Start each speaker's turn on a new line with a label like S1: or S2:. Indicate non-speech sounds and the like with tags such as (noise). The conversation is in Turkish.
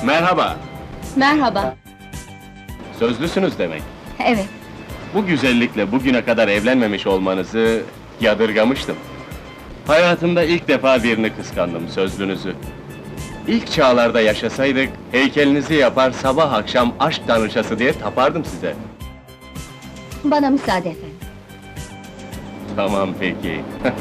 S1: Merhaba.
S2: Merhaba.
S1: Sözlüsünüz demek.
S2: Evet.
S1: Bu güzellikle bugüne kadar evlenmemiş olmanızı yadırgamıştım. Hayatımda ilk defa birini kıskandım, sözlünüzü. İlk çağlarda yaşasaydık, heykelinizi yapar sabah akşam aşk tanrıçası diye tapardım size.
S2: Bana müsaade efendim.
S1: Tamam peki. (laughs)